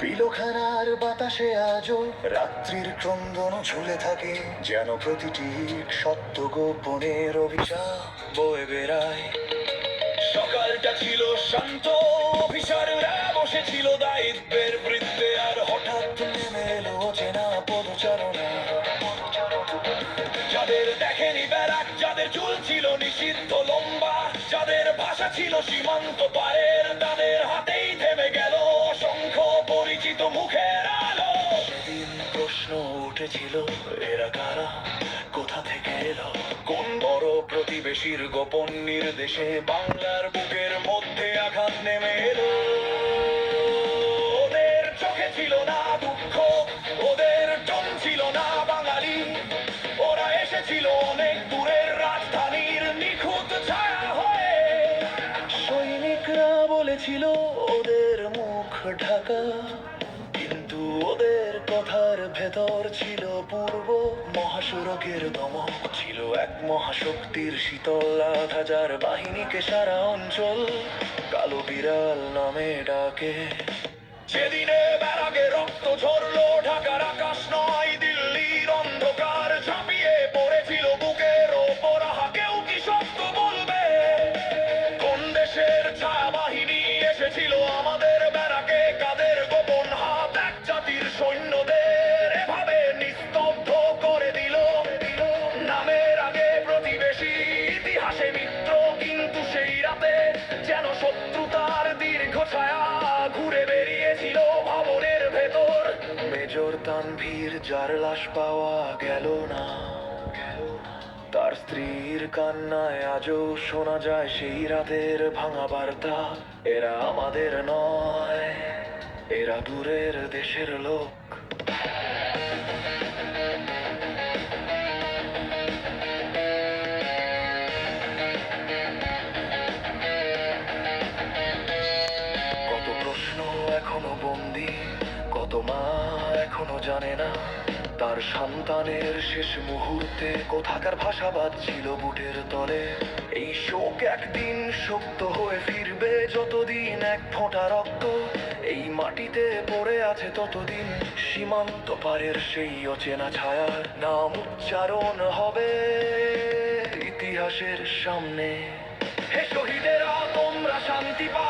ইতিহাসে আজও রাত্রির ক্রন্দন ঝুলে থাকে, যেন প্রতিটি সত্য গোপনের অভিশাপ বয়ে বেড়ায়। সকালটা ছিল শান্ত অফিসাররা বসেছিল দায়িত্বের বৃত্তে, আর হঠাৎ নেমে এলো চেনা পদচারণা। যাদের দেখেনি ব্যারাক, যাদের চুল ছিল নিষিদ্ধ লম্বা, যাদের ভাষা ছিল সীমান্ত পারের মুখের আলো। সেদিন প্রশ্ন উঠেছিল এরা কারা? কোথা থেকে এলো? কোন বড় প্রতিবেশীর গোপন নির্দেশে বাংলার বুকের মধ্যে আঘাত নেমে এলো? ওদের চোখে ছিল না দুঃখ ওদের টন ছিল না বাঙালি। ওরা এসেছিল অনেক দূরের রাজধানীর নিখুঁত ছায়া হয়ে। সৈনিকরা বলেছিল ওদের মুখ ঢাকা। কথার ভেতর ছিল পূর্ব মহাসুরকের দমক ছিল এক মহাশক্তির শীতল আধ হাজার বাহিনীকে সারা অঞ্চল কালো বিড়াল নামে ডাকে। সেদিনে ব্যারাগে রক্ত ঝরলো সেই রাতে যেন শত্রুতার দীর্ঘ ছায়া ঘুরে বেরিয়েছিল ভবনের ভেতর। মেজর তানভীর, যার লাশ পাওয়া গেল না, তার স্ত্রীর কান্নায় আজও শোনা যায় সেই রাতের ভাঙা বার্তা, এরা আমাদের নয়, এরা দূরের দেশের লোক। এখনও বন্দি, কত মা এখনও জানে না। তার সন্তানের শেষ মুহূর্তে কোথাকার ভাষা বাজছিল বুটের তলে। এই শোক একদিন শক্ত হয়ে ফিরবে যতদিন এক ফোঁটা রক্ত। এই মাটিতে পড়ে আছে ততদিন সীমান্ত পারের সেই অচেনা ছায়ার নাম উচ্চারণ হবে ইতিহাসের সামনে। হে শহীদেরা, তোমরা শান্তি পাও।